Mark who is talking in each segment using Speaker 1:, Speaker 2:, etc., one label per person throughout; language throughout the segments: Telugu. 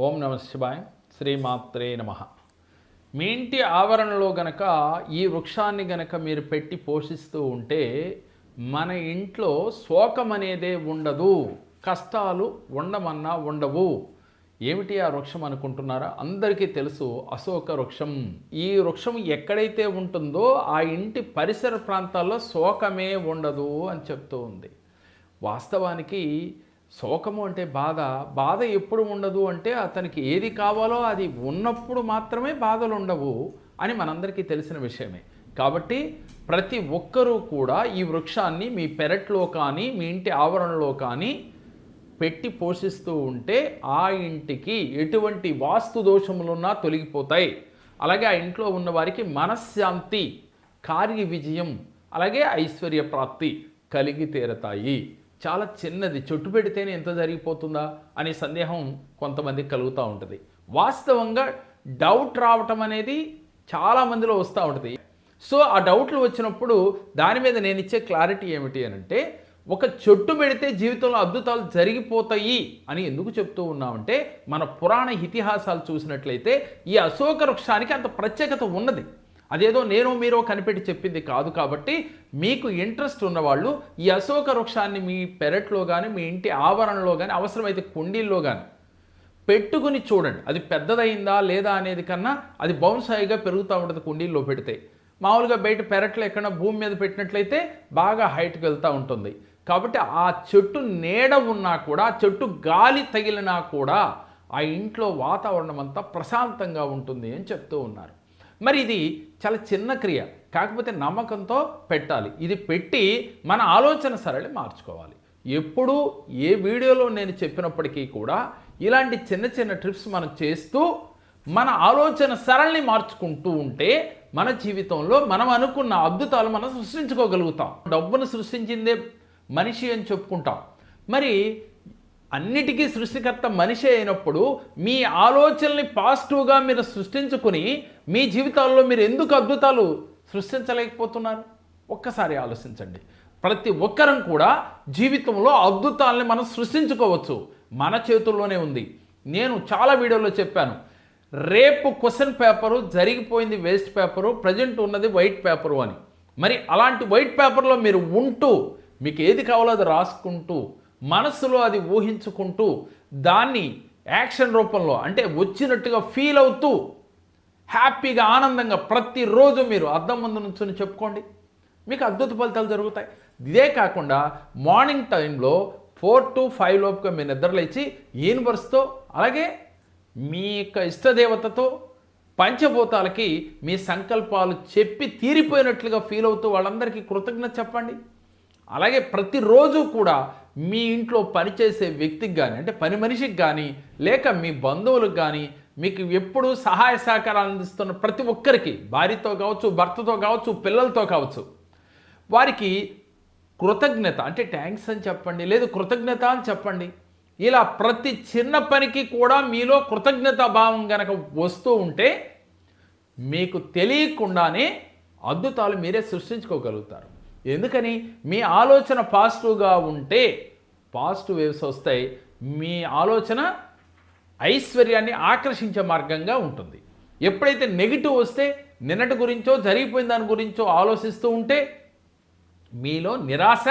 Speaker 1: ఓం నమ శివాయ శ్రీమాత్రే నమ. మీ ఇంటి ఆవరణలో గనక ఈ వృక్షాన్ని గనక మీరు పెట్టి పోషిస్తూ ఉంటే మన ఇంట్లో శోకం అనేదే ఉండదు కష్టాలు ఉండమన్నా ఉండవు. ఏమిటి ఆ వృక్షం అనుకుంటున్నారా? అందరికీ తెలుసు అశోక వృక్షం. ఈ వృక్షం ఎక్కడైతే ఉంటుందో ఆ ఇంటి పరిసర ప్రాంతాల్లో శోకమే ఉండదు అని చెప్తూ ఉంది. వాస్తవానికి శోకము అంటే బాధ. బాధ ఎప్పుడు ఉండదు అంటే అతనికి ఏది కావాలో అది ఉన్నప్పుడు మాత్రమే బాధలు ఉండవు అని మనందరికీ తెలిసిన విషయమే. కాబట్టి ప్రతి ఒక్కరూ కూడా ఈ వృక్షాన్ని మీ పెరట్లో కానీ మీ ఇంటి ఆవరణలో కానీ పెట్టి పోషిస్తూ ఉంటే ఆ ఇంటికి ఎటువంటి వాస్తు దోషములున్నా తొలగిపోతాయి. అలాగే ఆ ఇంట్లో ఉన్న వారికి మనశ్శాంతి కార్య విజయం అలాగే ఐశ్వర్య ప్రాప్తి కలిగి తీరతాయి. చాలా చిన్నది. చెట్టు పెడితేనే ఎంత జరిగిపోతుందా అనే సందేహం కొంతమందికి కలుగుతూ ఉంటుంది. వాస్తవంగా డౌట్ రావటం అనేది చాలా మందిలో వస్తూ ఉంటుంది. సో ఆ డౌట్లు వచ్చినప్పుడు దాని మీద నేను ఇచ్చే క్లారిటీ ఏమిటి అని అంటే ఒక చెట్టు పెడితే జీవితంలో అద్భుతాలు జరిగిపోతాయి అని ఎందుకు చెప్తూ ఉన్నామంటే మన పురాణ ఇతిహాసాలు చూసినట్లయితే ఈ అశోక వృక్షానికి అంత ప్రత్యేకత ఉన్నది. అదేదో నేను మీరు కనిపెట్టి చెప్పింది కాదు కాబట్టి మీకు ఇంట్రెస్ట్ ఉన్నవాళ్ళు ఈ అశోక వృక్షాన్ని మీ పెరట్లో కానీ మీ ఇంటి ఆవరణలో కానీ అవసరమైతే కుండీల్లో కానీ పెట్టుకుని చూడండి. అది పెద్దదైందా లేదా అనేది కన్నా అది బౌన్సాయిగా పెరుగుతూ ఉంటుంది కుండీల్లో పెడితే. మామూలుగా బయట పెరట్లో ఎక్కడ భూమి మీద పెట్టినట్లయితే బాగా హైట్కి వెళ్తూ ఉంటుంది. కాబట్టి ఆ చెట్టు నీడ ఉన్నా కూడా చెట్టు గాలి తగిలినా కూడా ఆ ఇంట్లో వాతావరణం అంతా ప్రశాంతంగా ఉంటుంది అని చెప్తూ ఉన్నారు. మరి ఇది చాలా చిన్న క్రియ. కాకపోతే నమ్మకంతో పెట్టాలి. ఇది పెట్టి మన ఆలోచన సరళి మార్చుకోవాలి. ఎప్పుడు ఏ వీడియోలో నేను చెప్పినప్పటికీ కూడా ఇలాంటి చిన్న చిన్న ట్రిప్స్ మనం చేస్తూ మన ఆలోచన సరళిని మార్చుకుంటూ ఉంటే మన జీవితంలో మనం అనుకున్న అద్భుతాలు మనం సృష్టించుకోగలుగుతాం. డబ్బును సృష్టించిందే మనిషి అని చెప్పుకుంటాం. మరి అన్నిటికీ సృష్టికర్త మనిషి అయినప్పుడు మీ ఆలోచనల్ని పాజిటివ్గా మీరు సృష్టించుకుని మీ జీవితాల్లో మీరు ఎందుకు అద్భుతాలు సృష్టించలేకపోతున్నారు? ఒక్కసారి ఆలోచించండి. ప్రతి ఒక్కరం కూడా జీవితంలో అద్భుతాలని మనం సృష్టించుకోవచ్చు. మన చేతుల్లోనే ఉంది. నేను చాలా వీడియోలో చెప్పాను. రేపు క్వశ్చన్ పేపరు జరిగిపోయింది వేస్ట్ పేపరు ప్రజెంట్ ఉన్నది వైట్ పేపరు అని. మరి అలాంటి వైట్ పేపర్లో మీరు ఉంటూ మీకు ఏది కావాలో అది రాసుకుంటూ మనస్సులో అది ఊహించుకుంటూ దాన్ని యాక్షన్ రూపంలో అంటే వచ్చినట్టుగా ఫీల్ అవుతూ హ్యాపీగా ఆనందంగా ప్రతిరోజు మీరు అద్దం ముందు నుంచుని చెప్పుకోండి. మీకు అద్భుత ఫలితాలు జరుగుతాయి. ఇదే కాకుండా మార్నింగ్ టైంలో ఫోర్ టు ఫైవ్ లోపుగా మీరు నిద్రలేచి యూనివర్స్తో అలాగే మీ యొక్క ఇష్టదేవతతో పంచభూతాలకి మీ సంకల్పాలు చెప్పి తీరిపోయినట్లుగా ఫీల్ అవుతూ వాళ్ళందరికీ కృతజ్ఞత చెప్పండి. అలాగే ప్రతిరోజు కూడా మీ ఇంట్లో పనిచేసే వ్యక్తికి కానీ అంటే పని మనిషికి కానీ లేక మీ బంధువులకు కానీ మీకు ఎప్పుడూ సహాయ సహకారాలు అందిస్తున్న ప్రతి ఒక్కరికి భార్యతో కావచ్చు భర్తతో కావచ్చు పిల్లలతో కావచ్చు వారికి కృతజ్ఞత అంటే థ్యాంక్స్ అని చెప్పండి లేదు కృతజ్ఞత అని చెప్పండి. ఇలా ప్రతి చిన్న పనికి కూడా మీలో కృతజ్ఞతా భావం గనక వస్తూ ఉంటే మీకు తెలియకుండానే అద్భుతాలు మీరే సృష్టించుకోగలుగుతారు. ఎందుకని? మీ ఆలోచన పాజిటివ్గా ఉంటే పాజిటివ్ వేవ్స్ వస్తాయి. మీ ఆలోచన ఐశ్వర్యాన్ని ఆకర్షించే మార్గంగా ఉంటుంది. ఎప్పుడైతే నెగిటివ్ వస్తే నిన్నటి గురించో జరిగిపోయిన దాని గురించో ఆలోచిస్తూ ఉంటే మీలో నిరాశ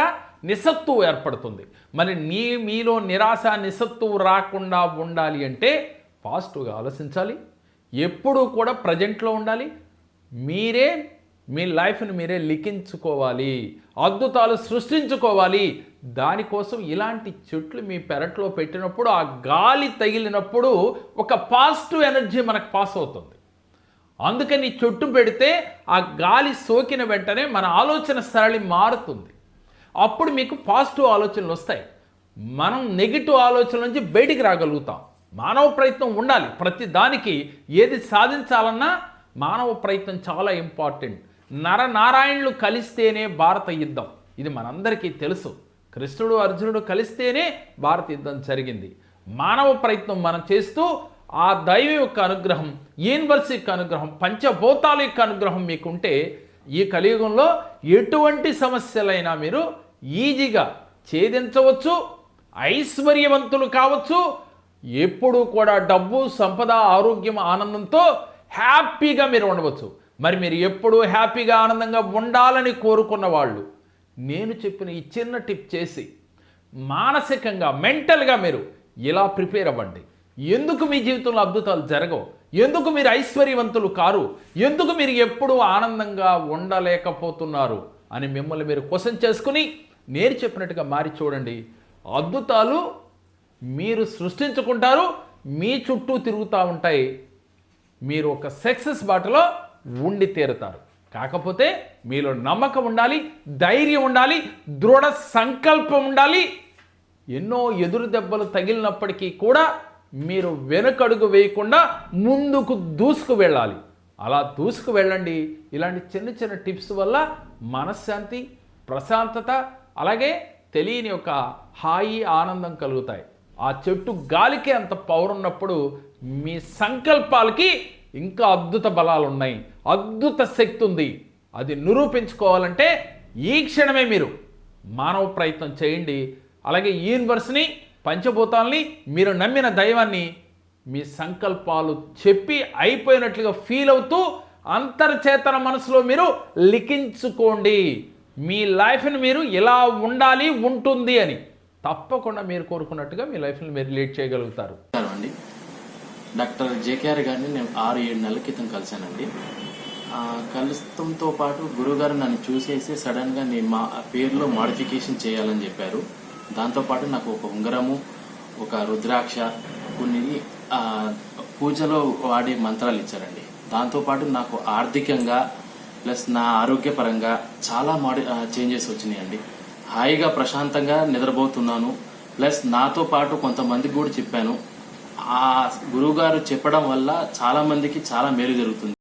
Speaker 1: నిస్సత్తువు ఏర్పడుతుంది. మరి నీ మీలో నిరాశ నిస్సత్తువు రాకుండా ఉండాలి అంటే పాజిటివ్గా ఆలోచించాలి. ఎప్పుడూ కూడా ప్రజెంట్లో ఉండాలి. మీరే మీ లైఫ్ని మీరే లిఖించుకోవాలి అద్భుతాలు సృష్టించుకోవాలి. దానికోసం ఇలాంటి చెట్లు మీ పెరట్లో పెట్టినప్పుడు ఆ గాలి తగిలినప్పుడు ఒక పాజిటివ్ ఎనర్జీ మనకు పాస్ అవుతుంది. అందుకని చెట్టు పెడితే ఆ గాలి సోకిన వెంటనే మన ఆలోచన సరళి మారుతుంది. అప్పుడు మీకు పాజిటివ్ ఆలోచనలు వస్తాయి. మనం నెగిటివ్ ఆలోచనల నుంచి బయటికి రాగలుగుతాం. మానవ ప్రయత్నం ఉండాలి. ప్రతి దానికి ఏది సాధించాలన్నా మానవ ప్రయత్నం చాలా ఇంపార్టెంట్. నరనారాయణులు కలిస్తేనే భారత యుద్ధం. ఇది మనందరికీ తెలుసు. కృష్ణుడు అర్జునుడు కలిస్తేనే భారత యుద్ధం జరిగింది. మానవ ప్రయత్నం మనం చేస్తూ ఆ దైవం యొక్క అనుగ్రహం యూనివర్స్ యొక్క అనుగ్రహం పంచభూతాల యొక్క అనుగ్రహం మీకుంటే ఈ కలియుగంలో ఎటువంటి సమస్యలైనా మీరు ఈజీగా ఛేదించవచ్చు ఐశ్వర్యవంతులు కావచ్చు. ఎప్పుడు కూడా డబ్బు సంపద ఆరోగ్యం ఆనందంతో హ్యాపీగా మీరు ఉండవచ్చు. మరి మీరు ఎప్పుడూ హ్యాపీగా ఆనందంగా ఉండాలని కోరుకున్న వాళ్ళు నేను చెప్పిన ఈ చిన్న టిప్ చేసి మానసికంగా మెంటల్గా మీరు ఇలా ప్రిపేర్ అవ్వండి. ఎందుకు మీ జీవితంలో అద్భుతాలు జరగవు? ఎందుకు మీరు ఐశ్వర్యవంతులు కారు? ఎందుకు మీరు ఎప్పుడూ ఆనందంగా ఉండలేకపోతున్నారు? అని మిమ్మల్ని మీరు క్వశ్చన్ చేసుకుని నేను చెప్పినట్టుగా మారి చూడండి. అద్భుతాలు మీరు సృష్టించుకుంటారు మీ చుట్టూ తిరుగుతూ ఉంటాయి. మీరు ఒక సక్సెస్ బాటలో ఉండి తీరుతారు. కాకపోతే మీలో నమ్మకం ఉండాలి ధైర్యం ఉండాలి దృఢ సంకల్పం ఉండాలి. ఎన్నో ఎదురు దెబ్బలు తగిలినప్పటికీ కూడా మీరు వెనుకడుగు వేయకుండా ముందుకు దూసుకు వెళ్ళాలి. అలా దూసుకు వెళ్ళండి. ఇలాంటి చిన్న చిన్న టిప్స్ వల్ల మనశ్శాంతి ప్రశాంతత అలాగే తెలియని ఒక హాయి ఆనందం కలుగుతాయి. ఆ చెట్టు గాలికి అంత పవర్ ఉన్నప్పుడు మీ సంకల్పాలకి ఇంకా అద్భుత బలాలు ఉన్నాయి అద్భుత శక్తి ఉంది. అది నిరూపించుకోవాలంటే ఈ క్షణమే మీరు మానవ ప్రయత్నం చేయండి. అలాగే ఈ యూనివర్స్ని పంచభూతాల్ని మీరు నమ్మిన దైవాన్ని మీ సంకల్పాలు చెప్పి అయిపోయినట్లుగా ఫీల్ అవుతూ అంతర్చేతన మనసులో మీరు లిఖించుకోండి. మీ లైఫ్ని మీరు ఇలా ఉండాలి ఉంటుంది అని తప్పకుండా మీరు కోరుకున్నట్టుగా మీ లైఫ్ని మీరు లీడ్ చేయగలుగుతారు.
Speaker 2: అండి. డాక్టర్ జేకేఆర్ గారిని నేను ఆరు ఏడు నెలల క్రితం కలిశానండి. కలుస్తంతో పాటు గురుగారు నన్ను చూసేసి సడన్గా నీ మా పేరులో మాడిఫికేషన్ చేయాలని చెప్పారు. దాంతోపాటు నాకు ఒక ఉంగరము ఒక రుద్రాక్ష కొన్ని పూజలో వాడే మంత్రాలు ఇచ్చారండి. దాంతోపాటు నాకు ఆర్థికంగా ప్లస్ నా ఆరోగ్యపరంగా చాలా మాడి చేంజెస్ వచ్చినాయండి. హాయిగా ప్రశాంతంగా నిద్రపోతున్నాను. ప్లస్ నాతో పాటు కొంతమందికి కూడా చెప్పాను. ఆ గురువుగారు చెప్పడం వల్ల చాలా మందికి చాలా మేలు జరుగుతుంది.